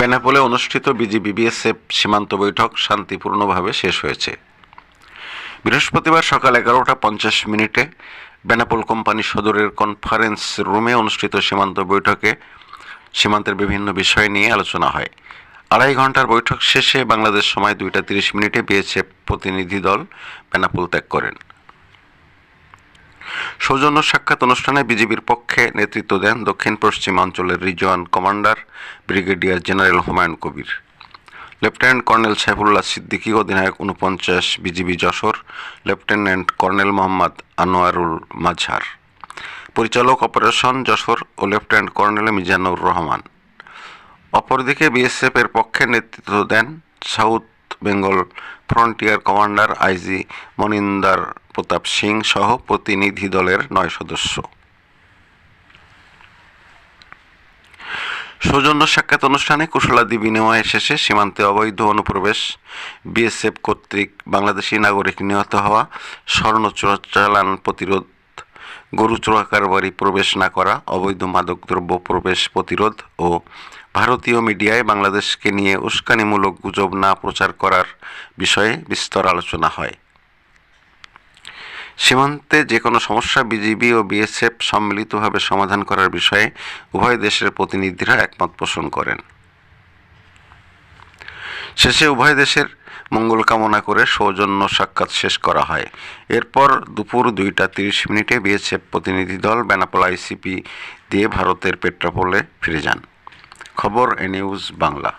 বেনাপোলে অনুষ্ঠিত BGB BSF সীমান্ত বৈঠক শান্তিপূর্ণভাবে শেষ হয়েছে। বৃহস্পতিবার সকাল এগারোটা পঞ্চাশ মিনিটে বেনাপোল কোম্পানি সদরের কনফারেন্স রুমে অনুষ্ঠিত সীমান্ত বৈঠকে সীমান্তের বিভিন্ন বিষয় নিয়ে আলোচনা হয়। আড়াই ঘণ্টার বৈঠক শেষে বাংলাদেশ সময় দুইটা তিরিশ মিনিটে বিএসএফ প্রতিনিধি দল বেনাপোল ত্যাগ করেন। সৌজন্য সাক্ষাৎ অনুষ্ঠানে বিজিবির পক্ষে নেতৃত্ব দেন দক্ষিণ পশ্চিম অঞ্চলের region commander brigadier general Humayun Kabir. Lieutenant colonel Saifullah Siddiqui, অধিনায়ক উনপঞ্চাশ BGB Jessore, lieutenant colonel Mohammad Anwarul Mazhar পরিচালক অপারেশন যশোর ও লেফটেন্যান্ট কর্নেল মিজানুর রহমান। অপরদিকে বিএসএফ এর পক্ষে নেতৃত্ব দেন south Bengal frontier commander IG Maninder Pratap Singh সহ প্রতিনিধি দলের নয় সদস্য। সৌজন্য সাক্ষাৎ অনুষ্ঠানে কুশলাদি বিনিময় শেষে সীমান্তে অবৈধ অনুপ্রবেশ, বিএসএফ কর্তৃক বাংলাদেশি নাগরিক নিহত হওয়া, স্বর্ণ চোরাচালান প্রতিরোধ, গরু চোরা কারবারি প্রবেশ না করা, অবৈধ মাদকদ্রব্য প্রবেশ প্রতিরোধ ও ভারতীয় মিডিয়ায় বাংলাদেশকে নিয়ে উস্কানিমূলক গুজব না প্রচার করার বিষয়ে বিস্তর আলোচনা হয়। সীমান্তে যে কোনো সমস্যা বিজিবি ও বিএসএফ সম্মিলিতভাবে সমাধান করার বিষয়ে উভয় দেশের প্রতিনিধিরা একমত পোষণ করেন। শেষে উভয় দেশের মঙ্গল কামনা করে সৌজন্য সাক্ষাৎ শেষ করা হয়। এরপর দুপুর দুইটা তিরিশ মিনিটে বিএসএফ প্রতিনিধি দল বেনাপোল আইসিপি দিয়ে ভারতের পেট্রাপোলে ফিরে যান। খবর এ নিউজ বাংলা।